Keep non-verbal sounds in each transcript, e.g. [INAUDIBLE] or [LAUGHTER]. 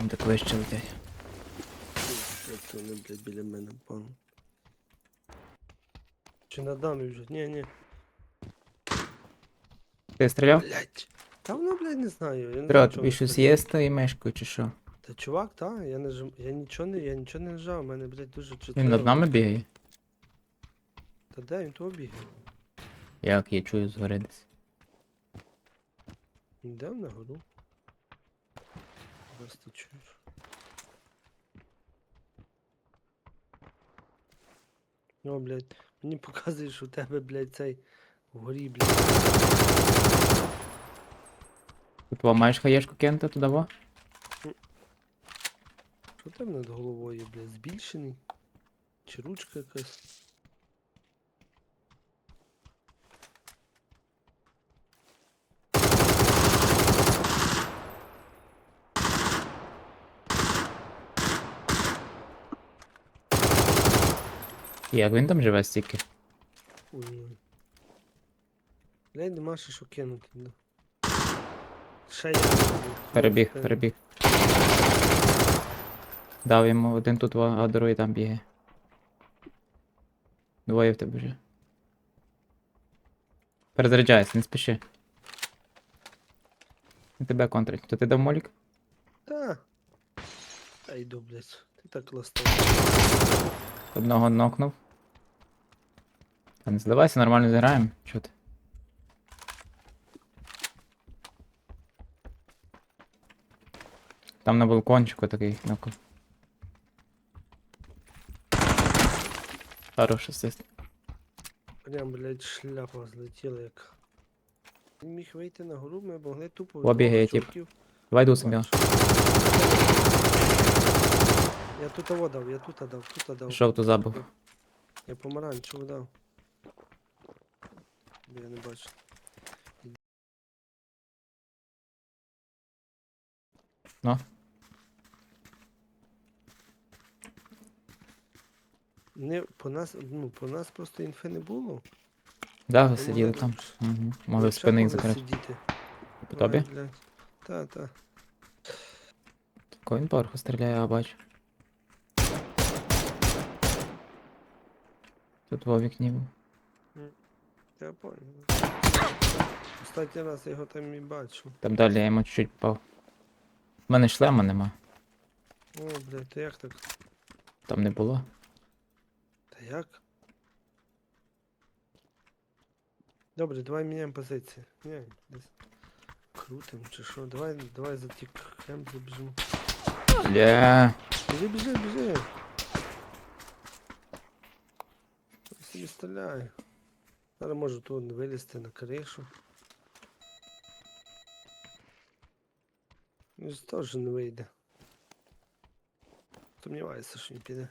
Там так вище летять. Як вони, блядь, біля мене пан. Чи над нами вже? Ні, ні. Ти стріляв? Блядь. Та воно, блядь, не знаю. Я не Петро, знаю, чого тобі щось таке. є з тою мешкою чи що? Та чувак, та, я не жим... Я нічого не, я нічого не нажав, у мене, блядь, дуже чутливо. Він над нами бігає? Та де він того бігає? Як я чую згори десь. Йдем на гору. Ти чуєш. О, блядь, мені показує, що у тебе, блядь, цей вгорі, блядь. Твого маєш хаєшку кинути туди во? Що там над головою, блядь, збільшений? Чи ручка якась? Як він там живе стільки? Ой. Блядь, нема ще що кинути, да. Ще є. Перебіг, перебіг. Дав йому один тут, а другий там бігає. Двоє в тебе вже. Перезаряджайся, не спіши. Він Тебе контрить. То ти дав молік? Та. Та йду, блядь. Ти так ластав. Одного нокнув. Та не здавайся, нормально зіграємо. Чо ти? Там на балкончику такий нокнув. Хороший асист. Прям, блядь, шляпа злетіла як. Він міг вийти на гору, ми могли тупо. Во, бігає тип. Давай дусим його. Я тут того дав, я тут дав, тут дав. Пішов ту забув. Я помаранчеву дав. Бо Я не бачу. Ну. Не, по нас, ну, по нас просто інфи не було. Да, ви сиділи там. Угу. Могли в ще спини їх могли закрити. сидіти. По тобі? Ой, блядь. Та, та. Він поверху стріляє, я бачу. Тут во вікні був. Я понял. Останній раз я його там і бачу. Там далі я йому чуть-чуть попав. У мене шлема нема. О, блядь, то як так? Там не було. Та як? Добре, давай міняємо позиції. Ні, десь крутим чи що. Давай, давай за ті кемп забіжимо. Бля. Біжи, біжи, біжи. Стріляю. Зараз можу тут вилізти на кришу. Ну, теж не вийде. Сумніваюся, що він піде.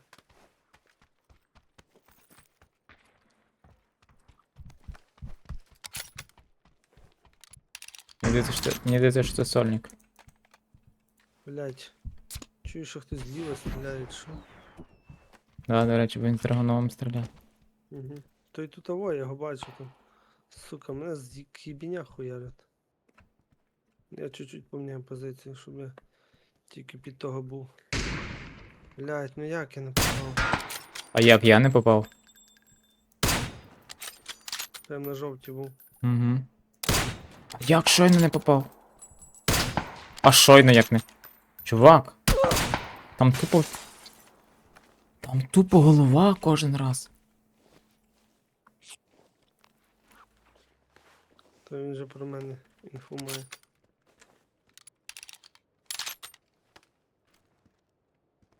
Здається, що це- мені здається, що сольник. Блять. Чую, що хтось зліва стріляє, що? Да, до речі, він з драгоновим стріляє. Угу. Той тут того, я його бачу там. Сука, мене з кібіня хуярять. Я чуть-чуть поміняю позицію, щоб я тільки під того був. Блять, ну як я не попав? А як я не попав? Прям на жовті був. Угу. Як щойно не попав? А щойно як не. Чувак. Там тупо. Там тупо голова кожен раз. То він же про мене інфу має.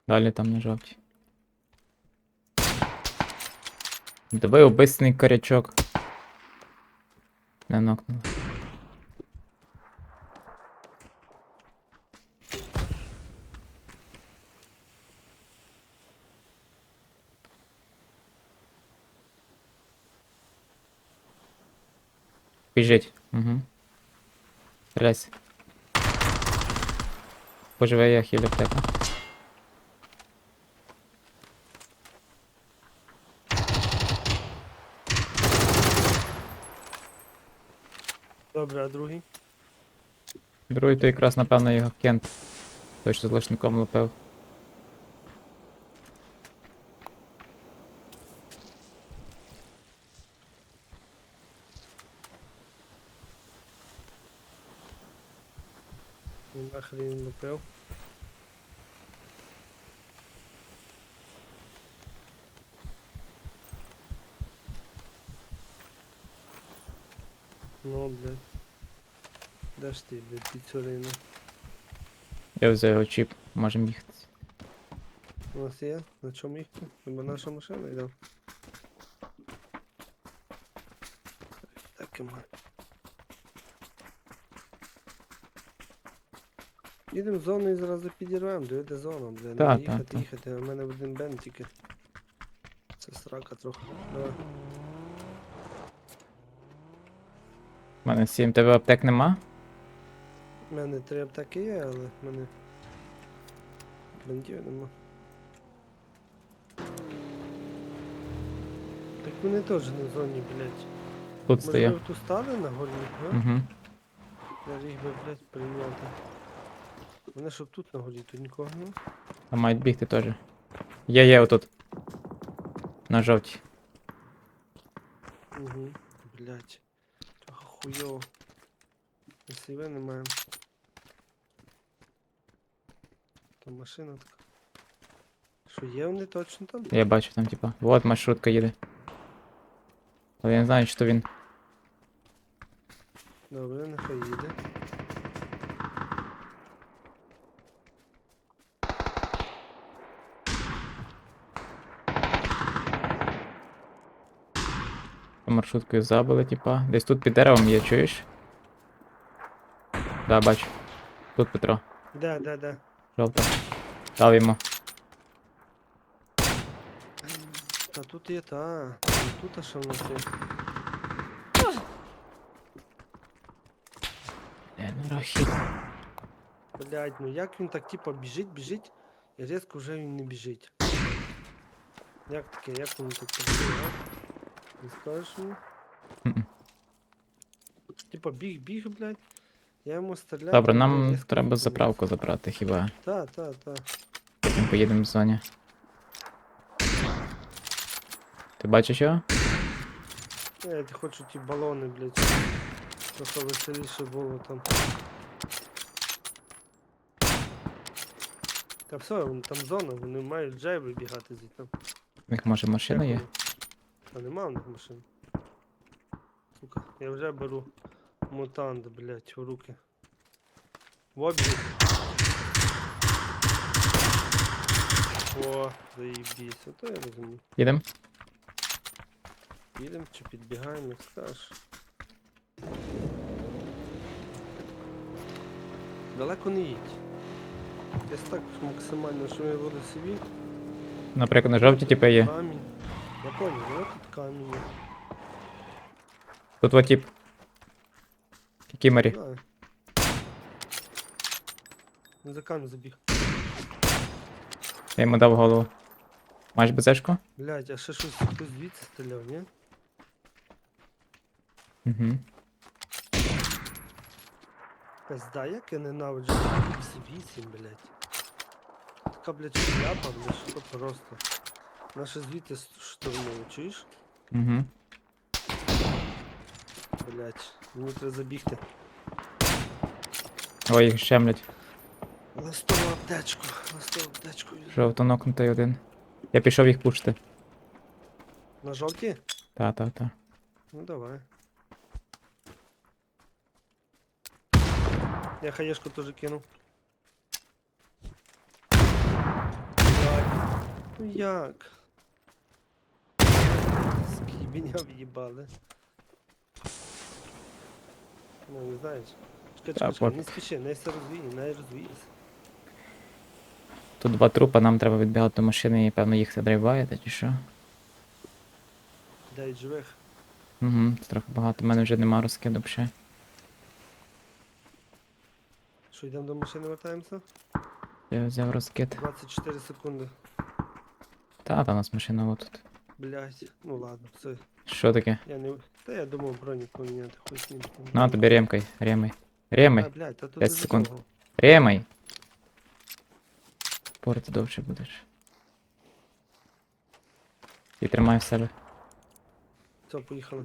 Далі там на жовті. Давай убисний корячок. Не нокнули. Біжить. Угу. Стріляйся. Поживе я хілю аптеку. Добре, а другий? Другий то якраз, напевно, його кент. Той, що з лишником лупив. Він лупив. Ну, блядь. Де ж ти, блядь, піцюрина? Я взяв його чіп, можемо їхати. У нас є? На чому їхати? Хіба наша машина йде? Так і має. Їдемо в зону і зразу підірвемо, диви, де зона, бля. Та, та, їхати, та. їхати, а в мене один бен тільки. Це срака трохи. Давай. У мене 7 тебе аптек нема? У мене три аптеки є, але в мене бендів нема. Так вони теж в зоні, блядь. Тут Може стою. ви тут стали на горі, а? Угу. Я їх би, блядь, прийняти. Вони щоб тут на горі, тут нікого нема. А мають бігти теж. Є, є отут. На жовтій. Угу. Блядь. Трохи хуйово. Сіви не маємо. Там машина така. Що є вони точно там? Я бачу там, типа. Вот маршрутка їде. Але я не знаю, то він. Добре, нехай їде. Маршруткою забили, типа. Десь тут під деревом є, чуєш? Да, бачу. Тут Петро. Де, де, де? Жовта. Дав йому. Та тут є та. Тут а що в нас є? Е, ну рахіт. Блядь, ну як він так типа біжить, біжить, і різко вже він не біжить. Як таке, як він так а? Не скажеш мені? Мгм. Типа біг, біг, блядь. Я йому стріляю. Добре, нам треба заправку забрати хіба. Та, та, та. Потім поїдемо в зоні. Ти бачиш його? Е, Я хочу ті балони, блядь. Трохи веселіше було там. Та все, вон там зона, вони мають вже вибігати звідти. У них може машина є? А нема в них машин. Сука, я вже беру мутант, блядь, в руки. В обіг. О, заїбісь, ото я розумію. Їдемо? Їдемо чи підбігаємо, як скажеш. Далеко не їдь. Десь так максимально, що ми були собі. Наприклад, на жовті типу є. Камінь. Я понял, ну тут камінь. є. Тут вот тип. Кікімарі. Знаю. Він за камінь забіг. Я йому дав голову. Маєш безешку? Блядь, а ще щось хтось звідси стріляв, ні? Угу. Пизда, як я ненавиджу X8, блядь. Така, блядь, шляпа, блядь, що просто. Наші звідти штурмують, чуєш? Угу. Блядь, мені треба забігти. Ой, їх щемлять. Ластову аптечку, ластову аптечку. Жовто нокнутий один. Я пішов їх пушити. На жовті? Та, та, та. Ну давай. Я хаєшку теж кинув. Давай. Ну як? [LAUGHS] Скібіня в'їбали. Ну, не знаєш. Чекай, Та, чекай, чекай, не спіши, не все розвіє, не розвіється. Тут два трупа, нам треба відбігати до машини і певно їх задрайваєте, чи що? Дай живих. Угу, це трохи багато. У мене вже нема розкиду ще. Що, йдемо до машини, вертаємося? Я взяв розкид. 24 секунди. Та, та у нас машина отут. Блять, ну ладно, все. Що таке? Я не. Та я думав броню поміняти, з ним. На тобі ремкай, ремай. Ремай, А, блядь, та тут 5 дуже секунд. довго. ремай. Спорити довше будеш. І тримай в себе. Все, поїхали.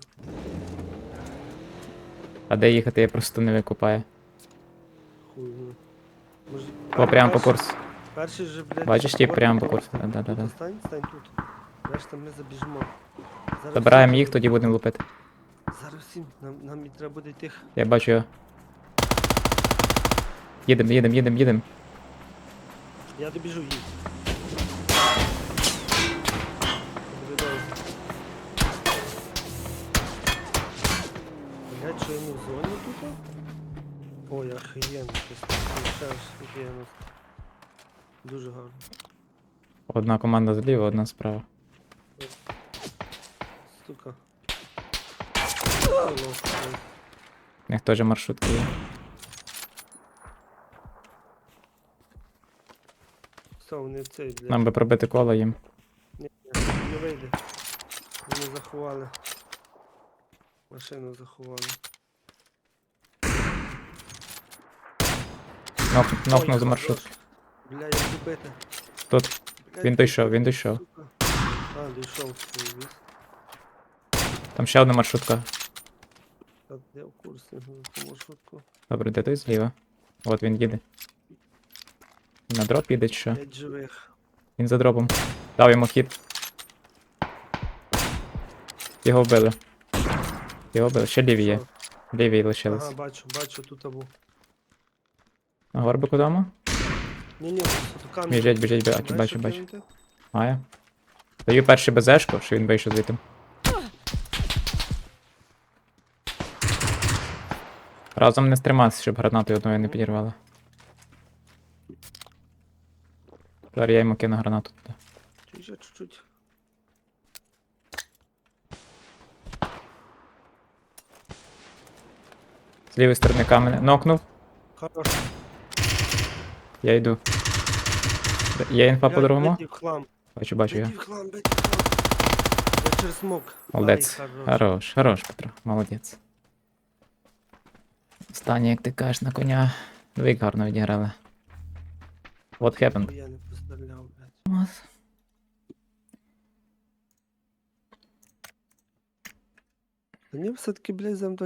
А де їхати, я просто не викупаю. Хуй. ну. Може... О, прямо по перший- курсу. Перший же, блядь. Бачиш, ті прямо по курсу. Да-да-да. Стань, стань тут. Решта ми забіжимо. Зараз Забираємо їх, тоді будемо лупити. Зараз всім, нам, нам і треба буде тих. Я бачу його. Їдем, їдем, їдем, їдем. Я добіжу їх. Блять, що я не в зоні тут? Ой, охуєнно, щось ти включаєш, охуєнно. Дуже гарно. Одна команда зліва, одна справа. Блядь. У них теж маршрутки є. Все, вони в цей, блядь. Нам би пробити коло їм. Ні, не вийде. Вони заховали. Машину заховали. Нок, нокнув за хорош. маршрутки. Бля, як добити. Тут. Блядь, Він дійшов, він дійшов. сука. А, дійшов віз. Там ще одна маршрутка. Так, я в курсі, по маршрутку. Добре, де той зліва? От він їде. На дроп їде чи що? П'ять живих. Він за дропом. Дав йому хід. Його вбили. Його вбили. Ще ліві є. Ліві Ага, лишились. бачу, бачу, тут або. На горбику дома? Ні, ні, тут камінь. Біжить, біжить, бачу, бачу, бачу. Має. Даю перший безешку, що він вийшов звідти. Разом не стриматися, щоб гранатою одною не підірвали. Зараз я йому кину гранату туди. Чуть, чуть, чуть. З лівої сторони каменя. Нокнув. Хорош. Я йду. Є інфа в хлам. Бачу, бачу. Я через смок. Молодець. Хорош. Хорош, хорош, Петро. Молодець. Останнє, як ти кажеш, на коня. Двік гарно відіграли. What happened? Я не постріляв, блядь. Мені все-таки, блядь, зам